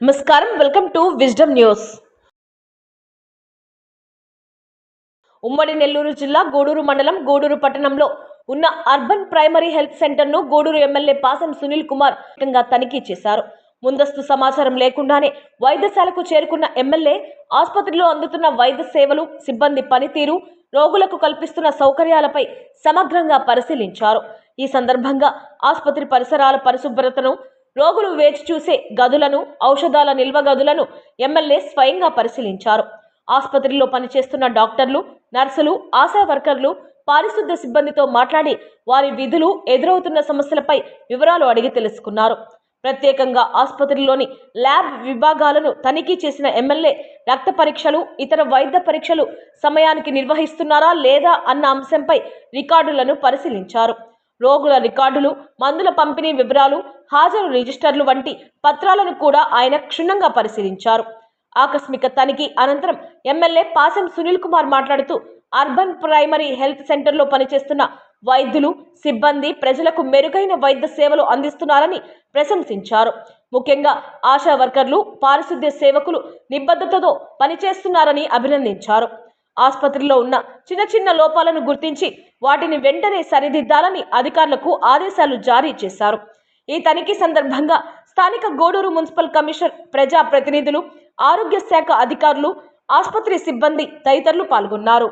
నమస్కారం. Welcome to Wisdom News. ఉమ్మడి నెల్లూరు జిల్లా గూడూరు మండలం గూడూరు పట్టణంలో ఉన్న అర్బన్ ప్రైమరీ హెల్త్ సెంటర్ను గూడూరు ఎమ్మెల్యే పాసం సునీల్ కుమార్ తనిఖీ చేశారు. ముందస్తు సమాచారం లేకుండానే వైద్యశాలకు చేరుకున్న ఎమ్మెల్యే ఆసుపత్రిలో అందుతున్న వైద్య సేవలు సిబ్బంది పనితీరు రోగులకు కల్పిస్తున్న సౌకర్యాలపై సమగ్రంగా పరిశీలించారు. ఈ సందర్భంగా ఆసుపత్రి పరిసరాల పరిశుభ్రతను రోగులు వేచి చూసే గదులను ఔషధాల నిల్వ గదులను ఎమ్మెల్యే స్వయంగా పరిశీలించారు. ఆసుపత్రిలో పనిచేస్తున్న డాక్టర్లు నర్సులు ఆశా వర్కర్లు పారిశుద్ధ సిబ్బందితో మాట్లాడి వారి విధులు ఎదురవుతున్న సమస్యలపై వివరాలు అడిగి తెలుసుకున్నారు. ప్రత్యేకంగా ఆసుపత్రిలోని ల్యాబ్ విభాగాలను తనిఖీ చేసిన ఎమ్మెల్యే రక్త పరీక్షలు ఇతర వైద్య పరీక్షలు సమయానికి నిర్వహిస్తున్నారా లేదా అన్న అంశంపై రికార్డులను పరిశీలించారు. రోగుల రికార్డులు మందుల పంపిణీ వివరాలు హాజరు రిజిస్టర్లు వంటి పత్రాలను కూడా ఆయన క్షుణ్ణంగా పరిశీలించారు. ఆకస్మిక తనిఖీ అనంతరం ఎమ్మెల్యే పాసం సునీల్ కుమార్ మాట్లాడుతూ అర్బన్ ప్రైమరీ హెల్త్ సెంటర్లో పనిచేస్తున్న వైద్యులు సిబ్బంది ప్రజలకు మెరుగైన వైద్య సేవలు అందిస్తున్నారని ప్రశంసించారు. ముఖ్యంగా ఆశా వర్కర్లు పారిశుద్ధ్య సేవకులు నిబద్ధతతో పనిచేస్తున్నారని అభినందించారు. ఆసుపత్రిలో ఉన్న చిన్న చిన్న లోపాలను గుర్తించి వాటిని వెంటనే సరిదిద్దాలని అధికారులకు ఆదేశాలు జారీ చేశారు. ఈ తనిఖీ సందర్భంగా స్థానిక గోడూరు మున్సిపల్ కమిషనర్ ప్రజా ప్రతినిధులు ఆరోగ్య శాఖ అధికారులు ఆసుపత్రి సిబ్బంది తదితరులు పాల్గొన్నారు.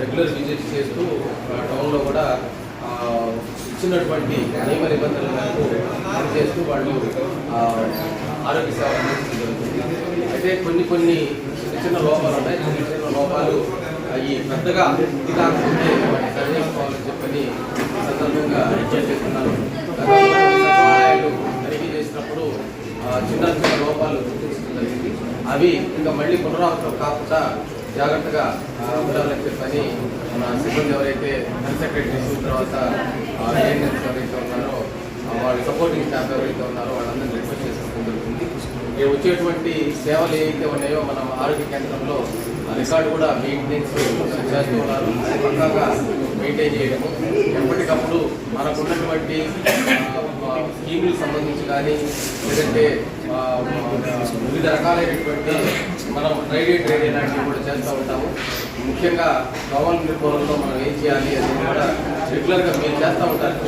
రెగ్యులర్ విజిట్ చేస్తూ టౌన్లో కూడా ఇచ్చినటువంటి నియమ నిబంధనల మేరకు అమలు చేస్తూ వాళ్ళు ఆరోగ్య సేవ అందించడం జరుగుతుంది. అయితే కొన్ని కొన్ని చిన్న లోపాలు ఉన్నాయి. చిన్న చిన్న లోపాలు అవి పెద్దగా ఇది కాకపోతే వాటిని సరి చెప్పని సందర్భంగా రిక్వెస్ట్ చేస్తున్నాను. సచివాలయాలు తనిఖీ చేసినప్పుడు చిన్న చిన్న లోపాలు గుర్తించడం జరిగింది. అవి ఇంకా మళ్ళీ పునరావృతం కాకుండా జాగ్రత్తగా ఉండాలని చెప్పని మన సిబ్బంది ఎవరైతే హెల్త్ సెక్రటరీ తర్వాత ఏఎన్ఎస్ ఎవరైతే ఉన్నారో వాళ్ళు వాళ్ళ సపోర్టింగ్ స్టాఫ్ ఎవరైతే ఉన్నారో వాళ్ళందరూ రిక్వెస్ట్ చేసుకోవడం జరుగుతుంది ఇక వచ్చేటువంటి సేవలు ఏవైతే ఉన్నాయో మనం ఆరోగ్య కేంద్రంలో ఆ రికార్డు కూడా మెయింటెనెన్స్ చేస్తూ ఉన్నారు. పక్కాగా మెయింటైన్ చేయడము. ఎప్పటికప్పుడు మనకు ఉన్నటువంటి స్కీములకు సంబంధించి కానీ లేదంటే వివిధ రకాలైనటువంటి మనం డ్రైడే ట్రైడే లాంటివి కూడా చేస్తూ ఉంటాము. ముఖ్యంగా దోమల నిర్మూలనలో మనం ఏం చేయాలి అనేది కూడా రెగ్యులర్గా మేము చేస్తూ ఉంటారు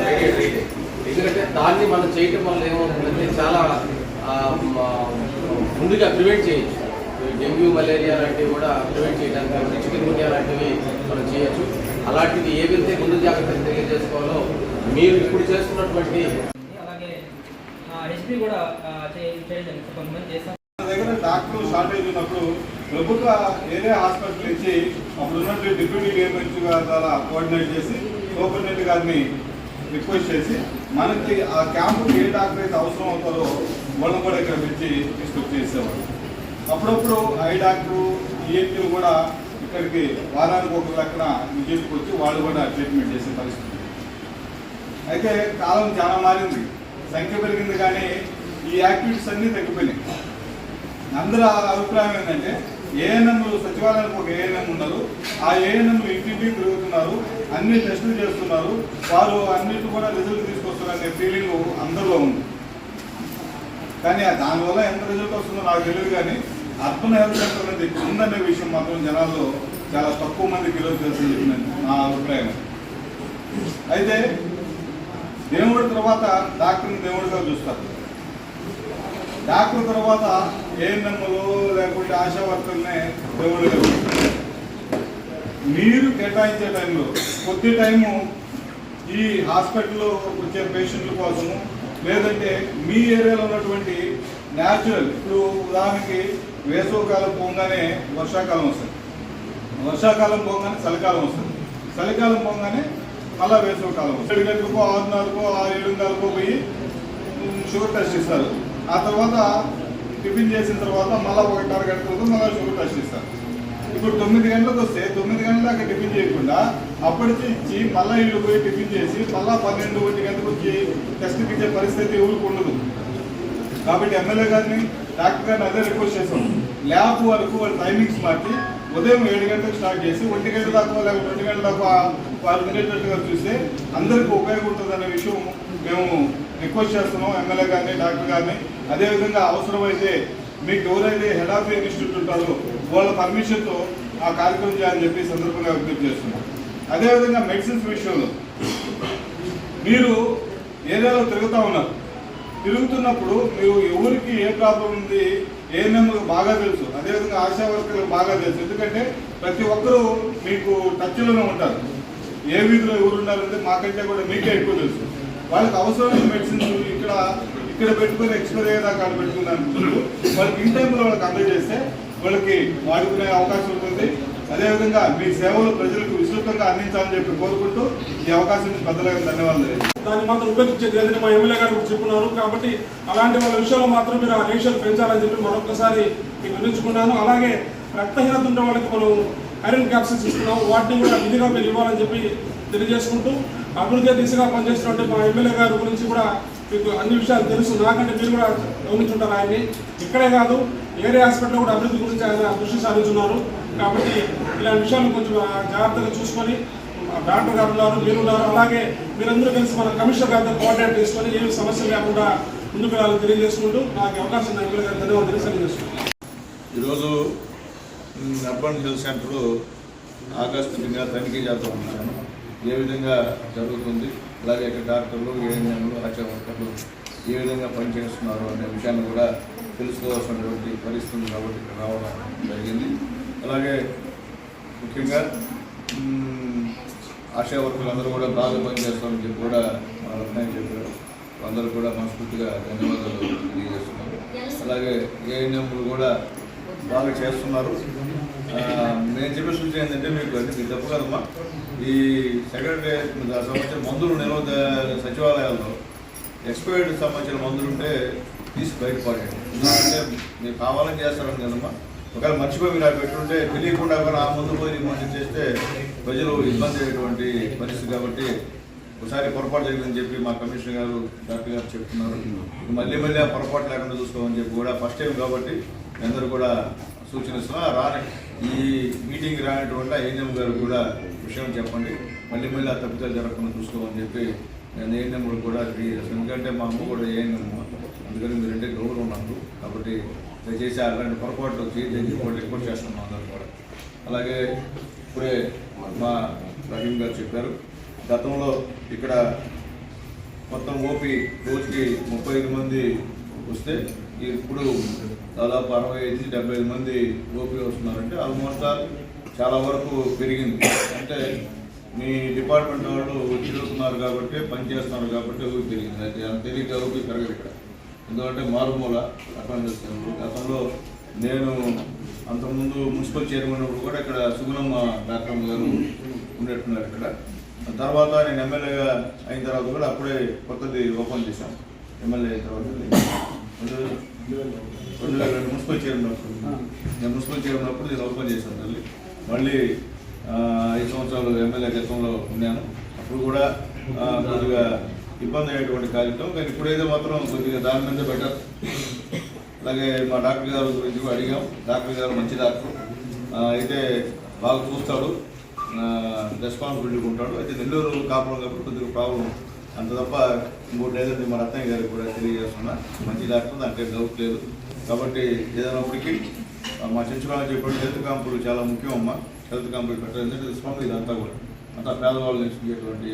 డ్రైడే ట్రైడే ఎందుకంటే దాన్ని మనం చేయటం వల్ల ఏమవుతుందంటే చాలా ముందుగా ప్రివెంట్ చేయొచ్చు. డెంగ్యూ మలేరియా లాంటివి కూడా ప్రివెంట్ చేయడానికి చికెన్ గున్యా లాంటివి మనం చేయొచ్చు. అలాంటివి ఏవైతే ముందు జాగ్రత్తలు తెలియజేసుకోవాలో మీరు ఇప్పుడు చేస్తున్నటువంటి అలాగే కూడా దగ్గర డాక్టర్ షార్టేజ్ ఉన్నప్పుడు ప్రభుత్వ ఏరియా హాస్పిటల్ ఇచ్చి అప్పుడు ఉన్నటువంటి డిప్యూటీ డిఎంహెచ్ ద్వారా కోఆర్డినేట్ చేసి సూపరింటెండెంట్ గారిని రిక్వెస్ట్ చేసి మనకి ఆ క్యాంపుకి ఏ డాక్టర్ అయితే అవసరం అవుతారో మనం కూడా ఇక్కడ పెట్టి తీసుకొచ్చి చేసేవాళ్ళు అప్పుడప్పుడు ఐ డాక్టరు ఈఎన్టీలు కూడా ఇక్కడికి వారానికి ఒక లెక్కన విజయకు వచ్చి వాళ్ళు కూడా ట్రీట్మెంట్ చేసే పరిస్థితి. అయితే కాలం చాలా మారింది. సంఖ్య పెరిగింది కానీ ఈ యాక్టివిటీస్ అన్నీ తగ్గిపోయినాయి. అందరూ అభిప్రాయం ఏంటంటే ఏఎన్ఎంలు సచివాలయానికి ఒక ఏఎన్ఎం ఉన్నారు ఆ ఏఎన్ఎంలు ఇంటింటికి తిరుగుతున్నారు. అన్ని టెస్టులు చేస్తున్నారు. వారు అన్నిటి కూడా రిజల్ట్ తీసుకొస్తున్నారనే ఫీలింగ్ అందరిలో ఉంది. కానీ దానివల్ల ఎంత రిజల్ట్ వస్తుందో నాకు తెలియదు కానీ అర్బన్ హెల్త్ సెంటర్ అనేది ఉందనే విషయం మాత్రం జనాల్లో చాలా తక్కువ మంది కిలో తెలిసి నా అభిప్రాయం. అయితే దేవుడి తర్వాత డాక్టర్ని దేవుడిగా చూస్తారు. డాక్టర్ తర్వాత ఏఎన్ఎంలు లేకుంటే ఆశా వర్కర్నే దేవుడిగా మీరు కేటాయించే టైంలో కొద్ది టైము ఈ హాస్పిటల్లో వచ్చే పేషెంట్ల కోసము లేదంటే మీ ఏరియాలో ఉన్నటువంటి న్యాచురల్ ఇప్పుడు ఉదాహరణకి వేసవకాలం పోగానే వర్షాకాలం వస్తుంది. వర్షాకాలం పోగానే చలికాలం వస్తుంది. చలికాలం పోగానే మళ్ళా వేసవకాలం వస్తుంది. ఏడు గంటలకో ఆరున్నరకో ఆరు ఏడున్నరకో పోయి షుగర్ టెస్ట్ ఇస్తారు ఆ తర్వాత టిఫిన్ చేసిన తర్వాత మళ్ళీ ఒకటిన్నర గంటలకు మళ్ళీ షుగర్ టెస్ట్ ఇస్తారు ఇప్పుడు తొమ్మిది గంటలకు వస్తే తొమ్మిది గంటల దాకా టిఫిన్ చేయకుండా అప్పటికి ఇచ్చి మళ్ళీ ఇల్లు పోయి టిఫిన్ చేసి మళ్ళీ పన్నెండు ఒంటి గంటలకు వచ్చి టెస్ట్కి ఇచ్చే పరిస్థితి ఎవరికి ఉండదు. కాబట్టి ఎమ్మెల్యే గారిని డాక్టర్ గారిని అదే రిక్వెస్ట్ చేస్తాం ల్యాబ్ వరకు వాళ్ళ టైమింగ్స్ మార్చి ఉదయం ఏడు గంటలకు స్టార్ట్ చేసి ఒంటి గంట దాకా లేకపోతే రెండు గంటల దాకా వాళ్ళు వినేటట్టుగా చూస్తే అందరికీ ఉపయోగం అనే విషయం మేము రిక్వెస్ట్ చేస్తున్నాం. ఎమ్మెల్యే గారిని డాక్టర్ గారిని. అదేవిధంగా అవసరమైతే మీకు ఎవరైతే హెడ్ ఆఫ్ ఇన్స్టిట్యూట్ ఉంటారో వాళ్ళ పర్మిషన్తో ఆ కార్యక్రమం చేయాలని చెప్పి సందర్భంగా విజ్ఞప్తి చేస్తున్నాం. అదేవిధంగా మెడిసిన్స్ విషయంలో మీరు ఏరియాలో తిరుగుతూ ఉన్నారు. తిరుగుతున్నప్పుడు మీరు ఎవరికి ఏ ప్రాబ్లం ఉంది ఏ నెంబర్కి బాగా తెలుసు. అదేవిధంగా ఆశా వర్కర్లకు బాగా తెలుసు. ఎందుకంటే ప్రతి ఒక్కరూ మీకు టచ్లోనే ఉంటారు. ఏ వీధిలో ఎవరు ఉన్నారంటే మాకంటే కూడా మీకే ఎక్కువ తెలుసు. వాళ్ళకి అవసరమైన మెడిసిన్స్ ఇక్కడ ఇక్కడ పెట్టుకుని ఎక్స్పైర్ అయ్యేదాకా అక్కడ పెట్టుకున్నాను వాళ్ళకి ఇన్ టైంలో వాళ్ళకి అందజేస్తే వాళ్ళకి వాడుకునే అవకాశం ఉంటుంది. అదేవిధంగా మీ సేవలు ప్రజలకు విస్తృతంగా అందించాలని చెప్పి కోరుకుంటూ ఈ అవకాశం ఇచ్చిన పెద్దలకు ధన్యవాదాలు దాన్ని మాత్రం ఉపయోగించేది లేదని మా ఎమ్మెల్యే గారు చెప్పున్నారు. కాబట్టి అలాంటి వాళ్ళ విషయంలో మాత్రం మీరు ఆ రేషన్ పెంచాలని చెప్పి మరొకసారి మీకు వినించుకున్నాను అలాగే రక్తహీనత ఉండే వాళ్ళకి మనం ఐరన్ క్యాప్సిల్స్ ఇస్తున్నాం వాటిని కూడా విధిగా మీరు ఇవ్వాలని చెప్పి తెలియజేసుకుంటూ అభివృద్ధి దిశగా పనిచేస్తున్నట్టు మా ఎమ్మెల్యే గారి గురించి కూడా మీకు అన్ని విషయాలు తెలుసు. నాకంటే మీరు కూడా గమనించుంటారు ఆయన్ని? ఇక్కడే కాదు ఏరియా హాస్పిటల్ కూడా అభివృద్ధి గురించి ఆయన దృష్టి సాధిస్తున్నారు కాబట్టి ఇలాంటి విషయాలు కొంచెం జాగ్రత్తగా చూసుకొని డాక్టర్ గారు ఉన్నారు మీరు ఉన్నారు అలాగే మీరందరూ కలిసి మన కమిషనర్ గారితో కోఆర్డినేట్ చేసుకొని ఏమి సమస్య లేకుండా ముందుకు వెళ్ళాలని తెలియజేసుకుంటూ నాకు అవకాశం నాకు ధన్యవాదాలు తెలియజేసుకుంటున్నాను ఈరోజు అర్బన్ హెల్త్ సెంటర్ ఆగస్టు తనిఖీ చేస్తూ ఉన్నాను ఏ విధంగా జరుగుతుంది అలాగే ఇక్కడ డాక్టర్లు ఏఎన్ఎంలు ఆశా వర్కర్లు ఏ విధంగా పనిచేస్తున్నారు అనే విషయాన్ని కూడా తెలుసుకోవాల్సినటువంటి పరిస్థితి కాబట్టి ఇక్కడ రావడం జరిగింది. అలాగే ముఖ్యంగా ఆశా వర్కర్లందరూ కూడా బాగా పనిచేస్తారని చెప్పి కూడా మా రత్నాయ్ చెప్పారు. అందరూ కూడా మనస్ఫూర్తిగా ధన్యవాదాలు తెలియజేస్తున్నారు అలాగే ఏఎన్ఎంలు కూడా బాగా చేస్తున్నారు. నేను చెప్పే సూచన ఏంటంటే మీకు అంటే మీకు తప్పు కదమ్మా ఈ సెక్రటరీ సంబంధించిన మందులు నిల్వ సచివాలయాల్లో ఎక్స్పైర్డ్ సంబంధించిన మందులు ఉంటే తీసి బయటపడండి ఎందుకంటే మీరు కావాలని చేస్తారని కదమ్మా ఒకవేళ మర్చిపోయి మీరు అవి పెట్టుంటే తెలియకుండా కూడా ఆ ముందు పోయి మంచి చేస్తే ప్రజలు ఇబ్బంది అయ్యేటువంటి పరిస్థితి కాబట్టి ఒకసారి పొరపాటు జరిగిందని చెప్పి మా కమిషనర్ గారు డాక్టర్ గారు చెప్తున్నారు మళ్ళీ మళ్ళీ ఆ పొరపాటు లేకుండా చూసుకోమని చెప్పి కూడా ఫస్ట్ టైం కాబట్టి అందరూ కూడా సూచనిస్తున్నా రాని ఈ మీటింగ్ రానటువంటి ఏఎన్ఎం గారు కూడా విషయం చెప్పండి. మళ్ళీ మళ్ళీ ఆ తప్పిదాలు జరగకుండా చూసుకోమని చెప్పి నేను ఏఎన్ఎం కూడా ఎందుకంటే మా అమ్మ కూడా ఏఎన్ఎం అందుకని మీరు అంటే గౌరవం ఉన్నారు కాబట్టి దయచేసి అలాంటి పొరపాట్లు వచ్చి దయచేసి కూడా రిపోర్ట్ చేస్తున్నాం అందరూ కూడా. అలాగే ఇప్పుడే మా రహీం గారు చెప్పారు. గతంలో ఇక్కడ మొత్తం ఓపీ రోజుకి ముప్పై ఐదు మంది వస్తే ఇప్పుడు దాదాపు అరవై ఐదు డెబ్బై ఐదు మంది ఓపీ వస్తున్నారంటే ఆల్మోస్ట్ ఆల్ చాలా వరకు పెరిగింది. అంటే మీ డిపార్ట్మెంట్ వాళ్ళు తిరుగుతున్నారు కాబట్టి పని చేస్తున్నారు కాబట్టి ఊపి పెరిగింది. అయితే తెలియక ఊపి పెరగదు ఇక్కడ. ఎందుకంటే మారుమూల అటెండ్ చేస్తున్నారు గతంలో నేను అంతకుముందు మున్సిపల్ చైర్మన్ ఉన్నప్పుడు కూడా ఇక్కడ సుగుణమ్మ డాక్టర్ గారు ఉండేట్టున్నారు ఇక్కడ. తర్వాత నేను ఎమ్మెల్యేగా అయిన తర్వాత కూడా అప్పుడే కొత్తది ఓపెన్ చేశాం. ఎమ్మెల్యే అయిన తర్వాత. రెండు వేల మున్సిపల్ చైర్మన్ అప్పుడు నేను మున్సిపల్ చైర్మన్ అప్పుడు నేను ఓపెన్ చేశాను తల్లి. మళ్ళీ ఆ, ఐదు సంవత్సరాలు ఎమ్మెల్యే గతంలో ఉన్నాను. అప్పుడు కూడా కొద్దిగా ఇబ్బంది అయ్యేటువంటి కార్యక్రమం కానీ ఇప్పుడైతే మాత్రం కొద్దిగా దాని మీద బెటర్. అలాగే మా డాక్టర్ గారు గురించి అడిగాం. డాక్టర్ గారు మంచి డాక్టర్. అయితే బాగా చూస్తాడు. రెస్పాన్సిబిలిటీ ఉంటాడు. అయితే నెల్లూరు కాపురం కాబట్టి కొద్దిగా ప్రాబ్లం అంత తప్ప మూడు లేదంటే మా రత్నయ్య గారికి కూడా తెలియజేస్తున్నా. మంచి డాక్టర్ దాంట్లో డౌట్ లేదు. కాబట్టి ఏదైనప్పటికీ మా చంచురాలు చెప్పినట్టు హెల్త్ క్యాంపులు చాలా ముఖ్యం అమ్మ హెల్త్ క్యాంపులు పెట్టాలి ఎందుకంటే ఇదంతా కూడా. అంతా పేదవాళ్ళు నేర్చుకునేటువంటి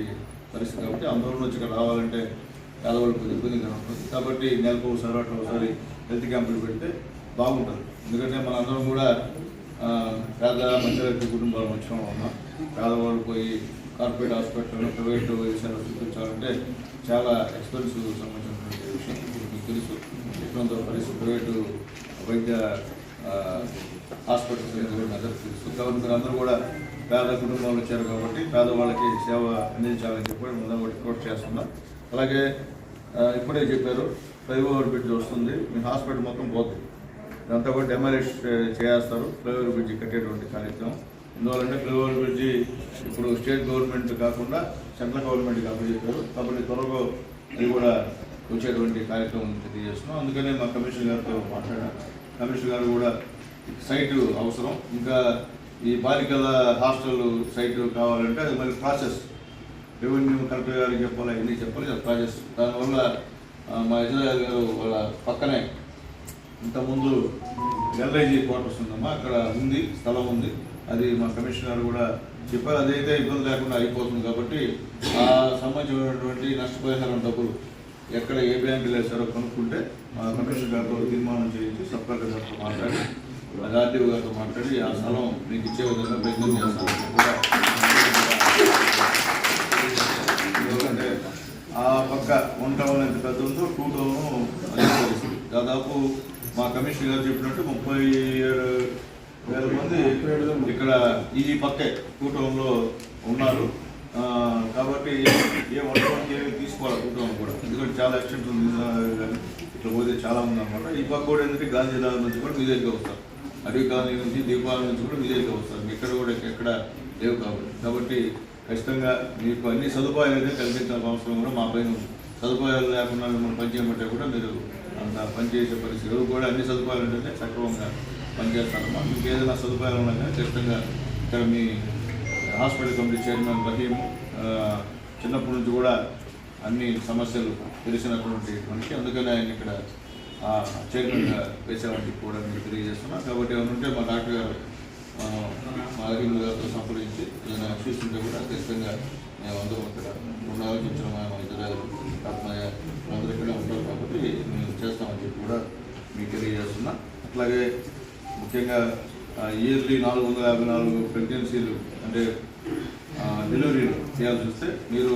పరిస్థితి కాబట్టి అందరూ వచ్చి ఇక్కడ రావాలంటే పేదవాళ్ళు కొద్దిగా ఇబ్బందిగా ఉంటుంది కాబట్టి నెలకు ఒకసారి అట్లా ఒకసారి హెల్త్ క్యాంపులు పెడితే బాగుంటుంది. ఎందుకంటే మనందరం కూడా పేద మధ్యవర్తి కుటుంబాలు వచ్చిన ఉన్నాం పేదవాళ్ళు పోయి కార్పొరేట్ హాస్పిటల్ ప్రైవేట్ విషయాలు చూపించాలంటే చాలా ఎక్స్పెన్సివ్ సంబంధించినటువంటి విషయం మీకు తెలుసు. ఎక్కడంతో కలిసి ప్రైవేటు వైద్య హాస్పిటల్స్ తెలుసు. కాబట్టి మీరు అందరూ కూడా పేద కుటుంబాలు వచ్చారు కాబట్టి పేదవాళ్ళకి సేవ అందించాలని చెప్పి ముందు రిపోర్ట్ చేస్తున్నాం. అలాగే ఇప్పుడే చెప్పారు ఫ్లైఓవర్ బ్రిడ్జ్ వస్తుంది. మీ హాస్పిటల్ మొత్తం పోతుంది. దాంతో కూడా డెమాలిష్ చేస్తారు. ఫ్లైఓవర్ బ్రిడ్జ్ కట్టేటువంటి కార్యక్రమం. ఎందువల్లంటే ఫ్లైఓవర్ బ్రిడ్జి ఇప్పుడు స్టేట్ గవర్నమెంట్ కాకుండా సెంట్రల్ గవర్నమెంట్ కాబట్టి చెప్పారు. కాబట్టి త్వరగా అది కూడా వచ్చేటువంటి కార్యక్రమం తెలియజేస్తున్నాం. అందుకనే మా కమిషనర్ గారితో మాట్లాడాను కమిషనర్ గారు కూడా సైట్ అవసరం. ఇంకా ఈ బాలికల హాస్టల్ సైట్ కావాలంటే అది మళ్ళీ ప్రాసెస్. రెవెన్యూ కలెక్టర్ గారికి చెప్పాలి ఇవన్నీ చెప్పాలి అది దానివల్ల మా యజమాని గారు వాళ్ళ పక్కనే ఇంతకుముందు ఎల్ఐజీ క్వార్టర్స్ ఉందమ్మా. అక్కడ ఉంది స్థలం ఉంది. అది మా కమిషనర్ కూడా చెప్పారు. అదైతే ఇబ్బంది లేకుండా అయిపోతుంది కాబట్టి ఆ సంబంధించినటువంటి నష్టపరిహారం డబ్బులు ఎక్కడ ఏ బ్యాంకులు వేస్తారో కనుక్కుంటే మా కమిషనర్ గారితో తీర్మానం చేయించి సబ్ కలెక్టర్ గారితో మాట్లాడి అది ఆర్టీఓ గారితో మాట్లాడి ఆ స్థలం మీకు ఇచ్చే విధంగా ప్రయత్నం చేస్తాను ఎందుకంటే ఆ పక్క వన్ టౌన్ ఎంత పెద్ద ఉందో టూ టౌన్ దాదాపు మా కమిషనర్ గారు చెప్పినట్టు ముప్పై ఏడు వేల మంది ఇక్కడ ఈ పక్కే కూటంలో ఉన్నారు. కాబట్టి ఏ వన్ ఏమి తీసుకోవాలి కూటమి కూడా. ఎందుకంటే చాలా ఎక్స్టెంట్ ఉంది కానీ ఇట్లా పోతే చాలా ఉంది అనమాట ఈ పక్క కూడా ఏంటంటే గాంధీ నగర్ నుంచి కూడా మీ వస్తారు. అడవి కాలనీ నుంచి దీపావళి నుంచి కూడా మీ వస్తారు. ఇక్కడ కూడా ఎక్కడ లేవు కాబట్టి. కాబట్టి ఖచ్చితంగా మీకు అన్ని సదుపాయాలు అయితే కల్పించాల్సిన అవసరం కూడా మా పైన ఉంది. సదుపాయాలు లేకుండా మిమ్మల్ని పనిచేయమంటే కూడా మీరు అంత పనిచేసే పరిస్థితి. కూడా అన్ని సదుపాయాలు ఉంటే సక్రమంగా పనిచేస్తాను. మీకు ఏదైనా సదుపాయాలు ఉన్నా ఖచ్చితంగా ఇక్కడ మీ హాస్పిటల్ కమిటీ చైర్మన్ రహీం చిన్నప్పటి నుంచి కూడా అన్ని సమస్యలు తెలిసినటువంటి మనిషి అందుకని ఆయన ఇక్కడ చైర్మన్గా వేసామని కూడా మీకు తెలియజేస్తున్నాను కాబట్టి ఏమంటే ఉంటే మా డాక్టర్ గారు మా రహీం గారితో సంప్రదించి ఏదైనా చూస్తుంటే కూడా ఖచ్చితంగా మేము అందరం ఇక్కడ రెండు ఆలోచించిన మా ఇద్దరు రత్నయ్య అందరూ ఇక్కడ ఉంటారు కాబట్టి మేము చేస్తామని చెప్పి కూడా మీకు తెలియజేస్తున్నా. అట్లాగే ముఖ్యంగా ఇయర్లీ నాలుగు వందల యాభై నాలుగు ప్రెగ్నెన్సీలు అంటే డెలివరీలు చేయాల్సి వస్తే మీరు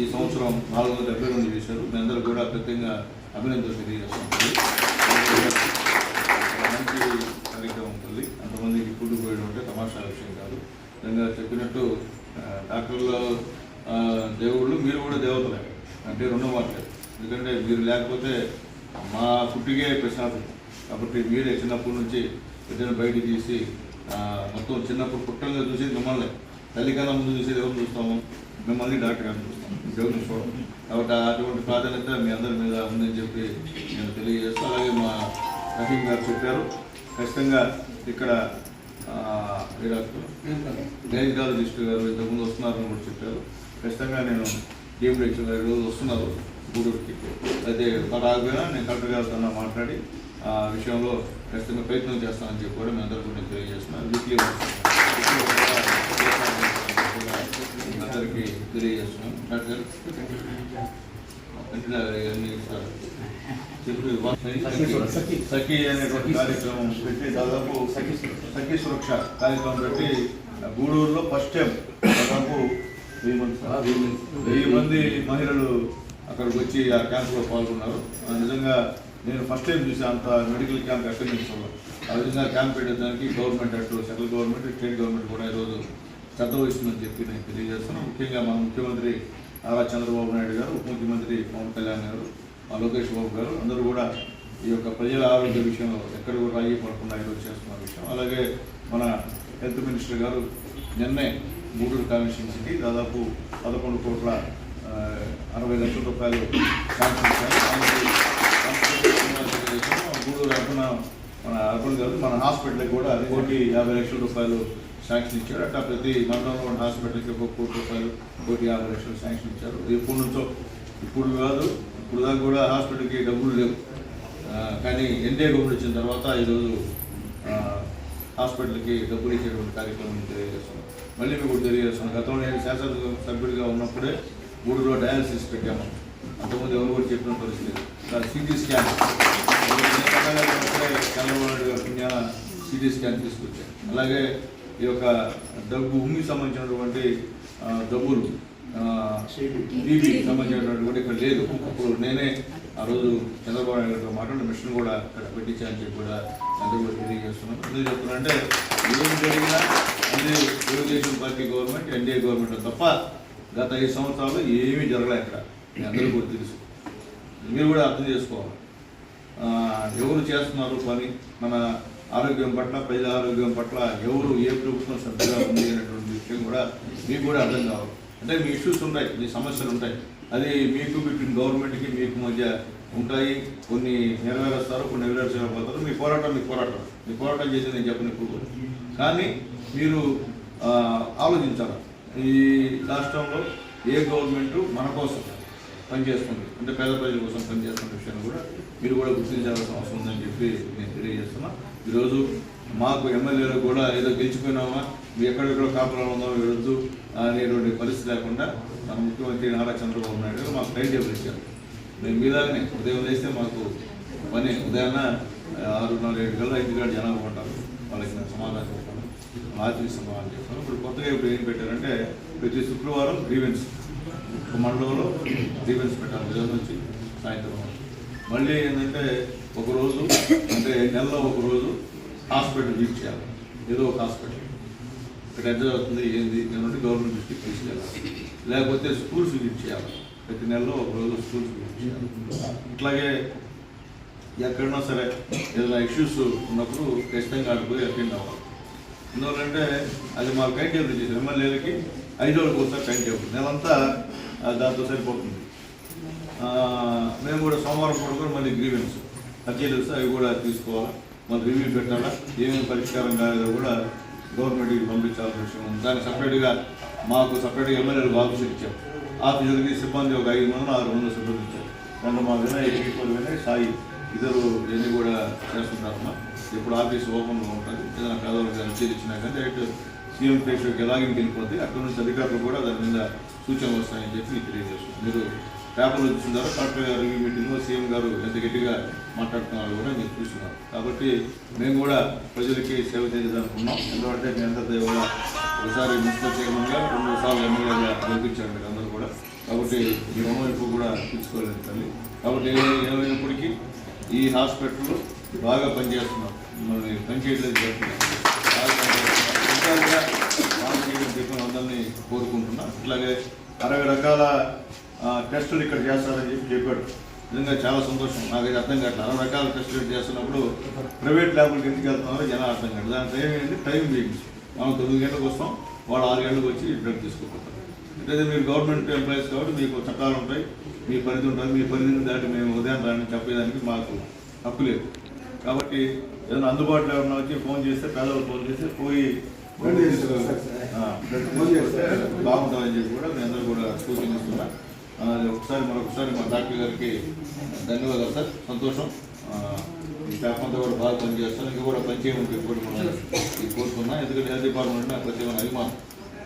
ఈ సంవత్సరం నాలుగు వందల డెబ్బై రెండు చేశారు. మీ అందరూ కూడా ప్రత్యేకంగా అభినందనలు తెలియజేస్తున్నాం మంచి కార్యక్రమం ఉంటుంది. అంతమందికి ఫుడ్ పోయడం అంటే తమాషా విషయం కాదు. నిజంగా చెప్పినట్టు డాక్టర్ల డాక్టర్లు దేవుళ్ళు మీరు కూడా దేవతలే. అంటే రెండో మాటలే. ఎందుకంటే మీరు లేకపోతే మా పుట్టిగే ప్రశాంతం కాబట్టి మీరే చిన్నప్పటి నుంచి బిడ్డను బయటికి తీసి మొత్తం చిన్నప్పుడు పుట్టంగా చూసి మిమ్మల్ని. తల్లికన్నా ముందు చూసేది ఎవరు చూస్తాము? మిమ్మల్ని డాక్టర్ గారిని చూస్తాము. దేవుని చూడం కాబట్టి అటువంటి ప్రాధాన్యత మీ అందరి మీద ఉందని చెప్పి నేను తెలియజేస్తాను అలాగే మా రహీం గారు చెప్పారు. ఖచ్చితంగా ఇక్కడ ఆ, గైనకాలజిస్ట్ గారు ఇంతకుముందు వస్తున్నారని కూడా చెప్పారు. ఖచ్చితంగా నేను డిఎండిహెచ్ గారు ఈరోజు వస్తున్నారు గూడూరుకి. అయితే మరి నేను కలెక్టర్ గారితో మాట్లాడి ఆ విషయంలో ఖచ్చితంగా ప్రయత్నం చేస్తానని చెప్పి కూడా మీ అందరికీ కూడా నేను తెలియజేస్తున్నాను. వీక్లీ అందరికీ తెలియజేస్తున్నాను. డాక్టర్ సఖీ అనేటువంటి కార్యక్రమం పెట్టి దాదాపు సఖీ సఖీ సురక్ష కార్యక్రమం పెట్టి గూడూరులో ఫస్ట్ టైం దాదాపు వెయ్యి మంది సార్, వెయ్యి మంది మహిళలు అక్కడికి వచ్చి ఆ క్యాంపులో పాల్గొన్నారు. ఆ నిజంగా నేను ఫస్ట్ టైం చూసాను అంత మెడికల్ క్యాంప్ ఎక్కడి నుంచి చూడాలి. ఆ విధంగా క్యాంప్ పెట్టడానికి గవర్నమెంట్ అటు సెంట్రల్ గవర్నమెంట్ స్టేట్ గవర్నమెంట్ కూడా ఈరోజు శ్రద్ధ వహిస్తుందని చెప్పి నేను తెలియజేస్తున్నాను. ముఖ్యంగా మన ముఖ్యమంత్రి నారా చంద్రబాబు నాయుడు గారు ఉప ముఖ్యమంత్రి పవన్ కళ్యాణ్ గారు మా లోకేష్ బాబు గారు అందరూ కూడా ఈ యొక్క ప్రజల ఆరోగ్య విషయంలో ఎక్కడ కూడా రాయి పడకుండా ఈరోజు చేస్తున్న విషయం. అలాగే మన హెల్త్ మినిస్టర్ గారు నిన్నే గూడూరు కాన్స్టిట్యున్సీకి దాదాపు పదకొండు కోట్ల అరవై లక్షల రూపాయలు శాంక్షన్ మన అర్బన్ కాదు మన హాస్పిటల్కి కూడా కోటి యాభై లక్షల రూపాయలు శాంక్షన్ ఇచ్చారు. అట్లా ప్రతి మండలంలో ఉన్న హాస్పిటల్కి ఒక కోటి రూపాయలు కోటి యాభై లక్షలు శాంక్షన్ ఇచ్చారు. ఎప్పుడు ఎప్పటి నుంచో ఇప్పుడు కాదు ఇప్పుడు దాకా కూడా హాస్పిటల్కి డబ్బులు లేవు. కానీ ఎన్డీఏ గవర్నమెంట్ వచ్చిన తర్వాత ఈరోజు హాస్పిటల్కి డబ్బులు ఇచ్చేటువంటి కార్యక్రమం తెలియజేస్తున్నాం మళ్ళీ మీకు తెలియజేస్తున్నాం గతంలో నేను శాసన సభ్యుడిగా ఉన్నప్పుడే గూడూరులో డయాలసిస్ పెట్టాము. అంతకుముందు ఎవరు కూడా చెప్పిన పరిస్థితి సిటీ స్కాన్. చంద్రబాబు నాయుడు గారి పుణ్యాన సిటీ స్కాన్ తీసుకొచ్చారు. అలాగే ఈ యొక్క డబ్బు ఉమ్మికి సంబంధించినటువంటి డబ్బులు టీవీకి సంబంధించినటువంటి కూడా ఇక్కడ లేదు. అప్పుడు నేనే ఆ రోజు చంద్రబాబు నాయుడు గారితో మాట్లాడిన మిషన్ కూడా ఇక్కడ పెట్టించాలని చెప్పి కూడా అందరూ కూడా తెలియజేస్తున్నాను. ఎందుకు చెప్తున్నానంటే ఏం జరిగినా అన్ని Telugu Desam party government NDA government తప్ప గత ఐదు సంవత్సరాలు ఏమీ జరగలే అక్కడ. అందరూ కూడా తెలుసు. మీరు కూడా అర్థం చేసుకోవాలి. ఎవరు చేస్తున్నారు పని? మన ఆరోగ్యం పట్ల ప్రజల ఆరోగ్యం పట్ల ఎవరు ఏ ప్రభుత్వం శ్రద్ధగా ఉంది అనేటువంటి విషయం కూడా మీకు కూడా అర్థం కావాలి. అంటే మీ ఇష్యూస్ ఉంటాయి మీ సమస్యలు ఉంటాయి. అది మీకు బిట్వీన్ గవర్నమెంట్కి మీకు మధ్య ఉంటాయి. కొన్ని నెరవేరుస్తారు కొన్ని నెరవేర్చకపోతారు. మీ పోరాటం మీ పోరాటం. మీ పోరాటం చేసి నేను చెప్పను ఇప్పుడు కానీ మీరు ఆలోచించాలి. ఈ రాష్ట్రంలో ఏ గవర్నమెంట్ మన కోసం పనిచేస్తుంది అంటే పేద ప్రజల కోసం పనిచేస్తున్న విషయాన్ని కూడా మీరు కూడా గుర్తించాల్సిన అవసరం ఉందని చెప్పి నేను తెలియజేస్తున్నా. ఈరోజు మాకు ఎమ్మెల్యేలు కూడా ఏదో గెలిచిపోయినామా మీ ఎక్కడెక్కడ కాపురాలు ఉందో వెళ్ళొద్దు అనేటువంటి పరిస్థితి లేకుండా మన ముఖ్యమంత్రి నారా చంద్రబాబు నాయుడు గారు మాకు టైం టేబుల్ ఇచ్చారు. మేము మీదనే ఉదయం లేస్తే మాకు పని ఉదయాన్న ఆరున్నర ఏడు కల్లా ఐదు గంటల జనాభా ఉంటారు. వాళ్ళకి నేను సమాధానం చెప్తాను ఆర్థిక సమాధానం చెప్తాను ఇప్పుడు కొత్తగా ఇప్పుడు ఏం పెట్టారంటే ప్రతి శుక్రవారం గ్రీవెన్స్. మండలంలో గ్రీవెన్స్ పెట్టాలి ఉదయం నుంచి సాయంత్రం మళ్ళీ ఏంటంటే ఒకరోజు అంటే నెలలో ఒక రోజు హాస్పిటల్ విజిట్ చేయాలి. ఏదో ఒక హాస్పిటల్. ఇక్కడ ఎంత జరుగుతుంది ఏంది ఏమంటే గవర్నమెంట్ దృష్టికి తీసుకెళ్ళాలి. లేకపోతే స్కూల్స్ విజిట్ చేయాలి. ప్రతి నెలలో ఒకరోజు స్కూల్స్ విజిట్ చేయాలి. ఇట్లాగే ఎక్కడన్నా సరే ఏదైనా ఇష్యూస్ ఉన్నప్పుడు ఖచ్చితంగా అటు పోయి అటెండ్ అవ్వాలి. ఎందువల్లంటే అది మాకు కైట్ టేబుల్ చేసి ఎమ్మెల్యేలకి ఐదు రోజులకు ఒకసారి టైం టేబుల్. నెలంతా దాంతో సరిపోతుంది. మేము కూడా సోమవారం పూట కూడా మళ్ళీ గ్రీవెన్స్ అర్జీలు అవి కూడా తీసుకోవాలి? మళ్ళీ రివ్యూ పెట్టాలా? ఏమేమి పరిష్కారం కాలేదో కూడా గవర్నమెంట్కి పంపించాల్సిన విషయం ఉంది. దానికి సపరేట్గా మాకు సపరేట్గా ఎమ్మెల్యేలకు ఆఫీస్ ఇచ్చాం ఆఫీసులకి సిబ్బంది ఒక ఐదు మంది ఆరు మంది సిబ్బంది ఇచ్చారు. దాంట్లో మా వినయ్ ఈక్వల్ వినయ్ సాయి ఇద్దరు ఇవన్నీ కూడా చేస్తుంటారమ్మా? ఇప్పుడు ఆఫీస్ ఓపెన్గా ఉంటుంది. ఏదైనా పేదవాళ్ళకి అర్జీలు ఇచ్చినా కానీ డైరెక్ట్ సీఎం పేషెంట్కి ఎలాగే వెళ్ళిపోతే అక్కడ నుంచి అధికారులు కూడా దాని మీద సూచనలు వస్తాయని చెప్పి మీకు తెలియజేస్తున్నాను మీరు పేపర్లు వచ్చిన తర్వాత కలెక్టర్ గారు రివ్యూ మీటింగ్లో సీఎం గారు ఎంత గట్టిగా మాట్లాడుతున్నారు కూడా మీరు చూస్తున్నారు. కాబట్టి మేము కూడా ప్రజలకి సేవ చేయాలనుకున్నాం ఎందుకంటే మీ అందరితో కూడా ఒకసారి మున్సిపల్ చైర్మన్గా రెండు సార్లు ఎమ్మెల్యేగా గెలిపించారు మీరు అందరూ కూడా. కాబట్టి ఈ అమ్మవైపు కూడా తీసుకోలేదు తల్లి. కాబట్టి ఏమైనప్పటికీ ఈ హాస్పిటల్ బాగా పనిచేస్తున్నాం. మిమ్మల్ని పనిచేయట్లేదు చెప్తున్నాం బాగా పనిచేస్తున్నాం. ఇంకా కూడా బాగా చేయడం చెప్పి అందరినీ కోరుకుంటున్నా ఇట్లాగే అరవై రకాల టెస్టులు ఇక్కడ చేస్తారని చెప్పి చెప్పాడు. నిజంగా చాలా సంతోషం. నాకైతే అర్థం కావట్లేదు. అరవై రకాల టెస్టులు చేస్తున్నప్పుడు ప్రైవేట్ ల్యాబ్లకు ఎందుకు వెళ్తున్నారో జనం అర్థం కాదు దాని టైం ఏంటి? టైం వేయించి. మనం తొమ్మిది గంటలకు వస్తాం. వాళ్ళు ఆరు గంటలకు వచ్చి బ్లడ్ తీసుకుపోతారు. అంటే మీరు గవర్నమెంట్ ఎంప్లాయీస్ కాబట్టి మీకు చట్టాలు ఉంటాయి. మీ పరిధి ఉంటుంది. మీ పరిధిని దాటి మేము ఉదయం రాని చెప్పేదానికి మాకు హక్కు లేదు. కాబట్టి ఏదైనా అందుబాటులో ఎవరైనా వచ్చి ఫోన్ చేస్తే పేదవాళ్ళు ఫోన్ చేస్తే పోయి బ్లడ్ తీసుకో- ఆ, బ్లడ్ చెప్పి కూడా మీ అందరూ కూడా సూచనిస్తున్నా. ఒకసారి మరొకసారి మా డాక్టర్ గారికి ధన్యవాదాలు సార్. సంతోషం. ఈ స్టాఫ్ అంతా కూడా బాగా పనిచేస్తాను ఇంకా కూడా పనిచేయమని చెప్పి కూడా మనం ఈ కోరుకున్నా ఎందుకంటే హెల్త్ డిపార్ట్మెంట్ నాకు ప్రత్యేక అభిమానం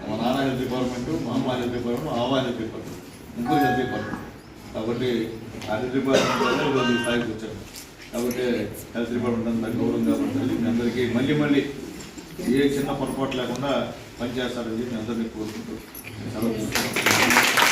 మా నాన్న హెల్త్ డిపార్ట్మెంట్ మా అమ్మ హెల్త్ డిపార్ట్మెంట్ మా అమ్మ హెల్త్ డిపార్ట్మెంట్ ఇంకో హెల్త్ డిపార్ట్మెంట్. కాబట్టి ఆ హెల్త్ డిపార్ట్మెంట్ ఈ స్థాయికి వచ్చాను కాబట్టి హెల్త్ డిపార్ట్మెంట్ అంతా గౌరవంగా పడుతుంది మీ అందరికీ మళ్ళీ మళ్ళీ ఏ చిన్న పొరపాటు లేకుండా పనిచేస్తారని చెప్పి మీ అందరినీ కోరుకుంటూ ありがとうござい。